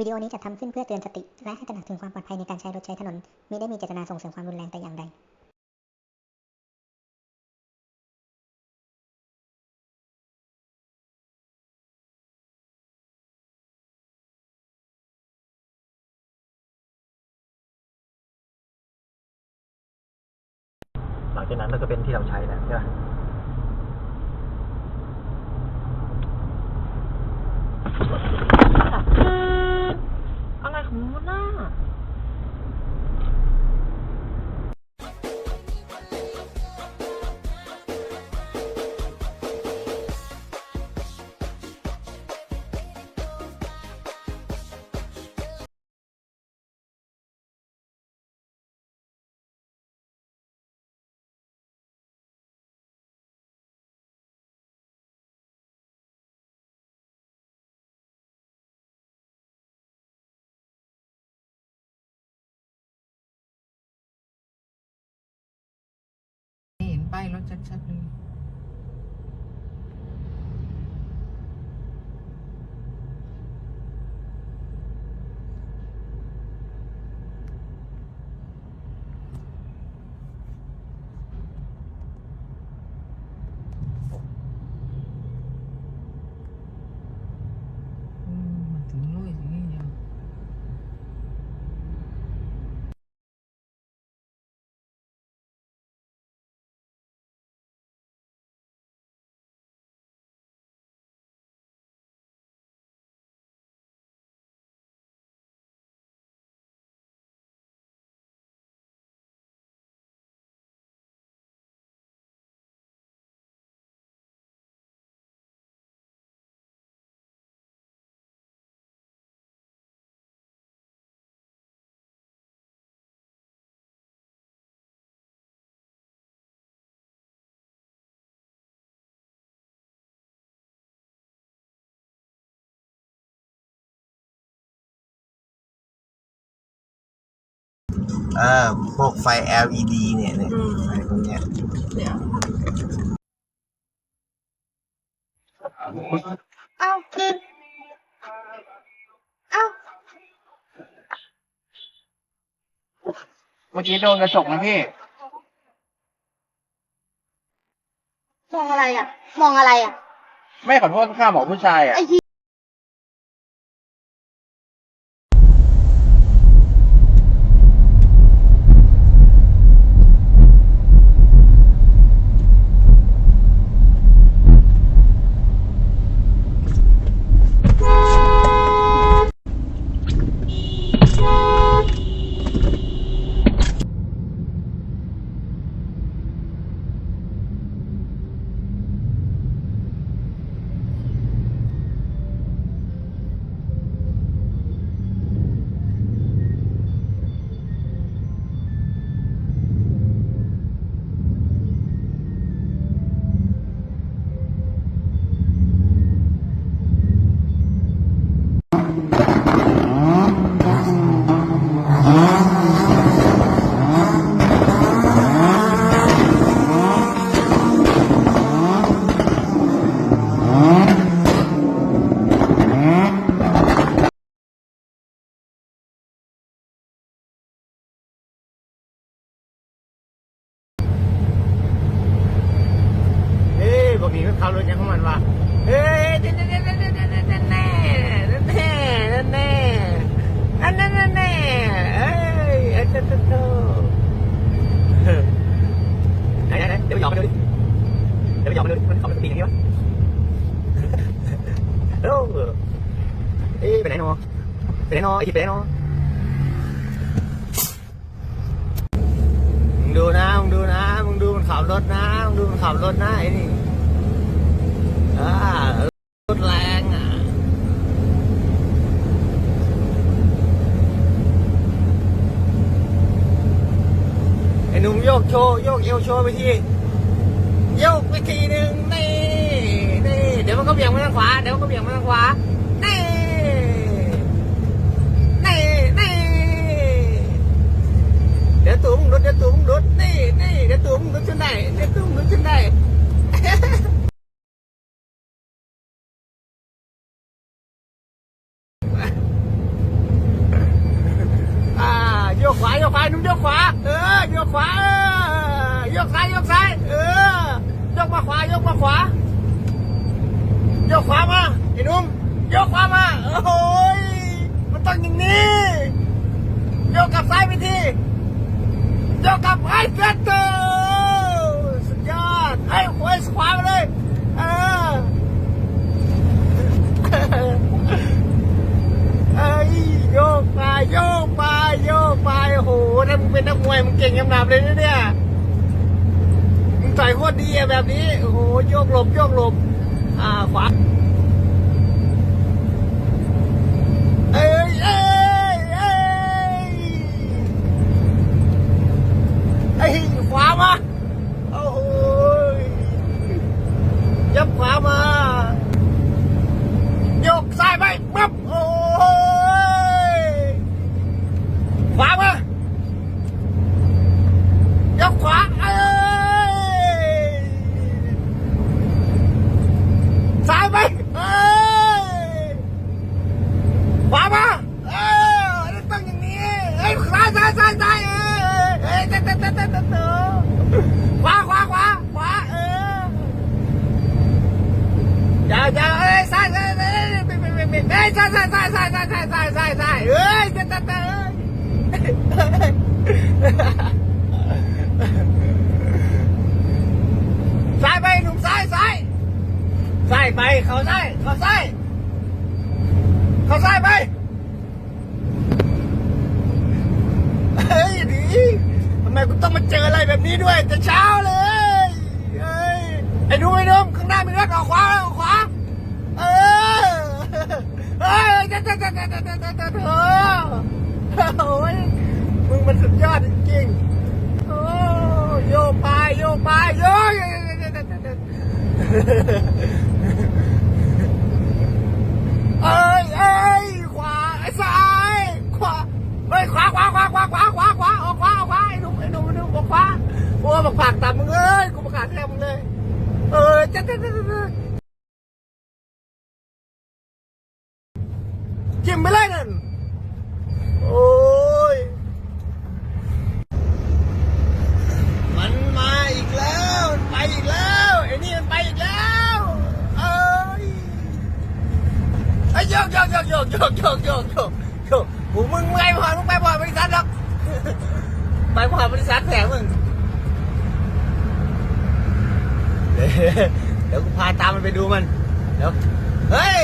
วิดีโอนี้จัดทำขึ้นเพื่อเตือนสติ และให้ตระหนักถึงความปลอดภัยในการใช้รถใช้ถนนมิได้มีเจตนาส่งเสริมความรุนแรงแต่อย่างใดหลังจากนั้นเราก็เป็นที่เราใช้แล้วใช่ไหมอะไรข una what's เออพวกไฟ LED เนี่ยเนี่ยไฟพวกเนี้ยเดี๋ยวเอ้าเอ้าเมื่อกี้โดนกระจกนะพี่ มองอะไรอะ มองอะไรอะ ไม่ขอโทษข้าบอกผู้ชายอะ ไอ้ที่ เฮ้ยบอกนี้ก็ขับรถยังของมันวะเฮ้ยแน่แน่แน่แน่แน่แน่แน่แน่แน่แน่อันนั้นแน่เอ้ยอันนั้นโตไหนไหนเดี๋ยวไปหยอกมันดูดิเดี๋ยวไปหยอกมันดูดิมันขับรถปีอย่างนี้วะโอ้เอ้ยไปไหนเนอไปไหนเนอไอ้ที่ไปไหนเนอมึงดูนะมึงดูนะมึงดูมันขับรถนะมึงดูมันขับรถนะไอ้นี่อ่ารถแรงอะไอ้หนุ่มโยกโชว์โยกเอวโชว์ไปทีโยกไปทีหนึ่งนี่นี่เดี๋ยวมันก็เบี่ยงมาทางขวาเดี๋ยวมันก็เบี่ยงมาทางขวานี่นี่นี่เดี๋ยวตุ้มรถเดี๋ยวตุ้มรถนี่นี่เดี๋ยวตุ้มรถจนได้เดี๋ยวตุ้มรถจนได้กขวาโยกขวานุ่มโยกขวาเออโยกขวาเออ ยกซ้ายโยกซ้ายเออยกมาขวายกมาขวาโยกขวามาไอ้หนุ่มโยกขวามาโอ้ยมันต้องอย่างนี้โยกกลับซ้ายไปทีโยกกลับไอ้เกิดเตอสุดยอดไอ้ขวาขวาไปเลยเออเอ้ยโยกไปโยกไปโยกไปโอ้โหถ้ามึงเป็นนักมวยมึงเก่งยำหนาบเลยนะเนี่ยมึง ต่อยโคตรดีอะแบบนี้ โอ้โหโยกหลบโยกหลบ อ่าขวา ซ้ายไปหนุ่มซ้ายซ้ายซ้ายไปเขาซ้ายเขาซ้ายเขาซ้ายไปเฮ้ยดีทำไมกูต้องมาเจออะไรแบบนี้ด้วย แต่เช้าเลยไอ้ดูไอ้นุ่มข้างหน้ามีรถออกขวาออกขวาเออเฮ้ยเจ้าเจ้าเจ้าเจ้าเจ้าเจ้า มันสุดยอดจริงๆโอ้โยกไปโยกไปโยเอ้ยเอ้ยขวาไอ้ซ้ายขวาเฮ้ยขวาขวาขวาขวาขวาขวาขวาออกขวาออกขวาไอ้หนุ่มไอ้หนุ่มไอ้หนุ่มออกขวาโอ้บักปากต่ำมึงเอ้ยกูประกาศแทนมึงเลย เออจะจะจะ ไปพอบริษัทแถมมึงเดี๋ยวเดี๋ยวกูพาตามมันไปดูมัน เดี๋ยว เฮ้ย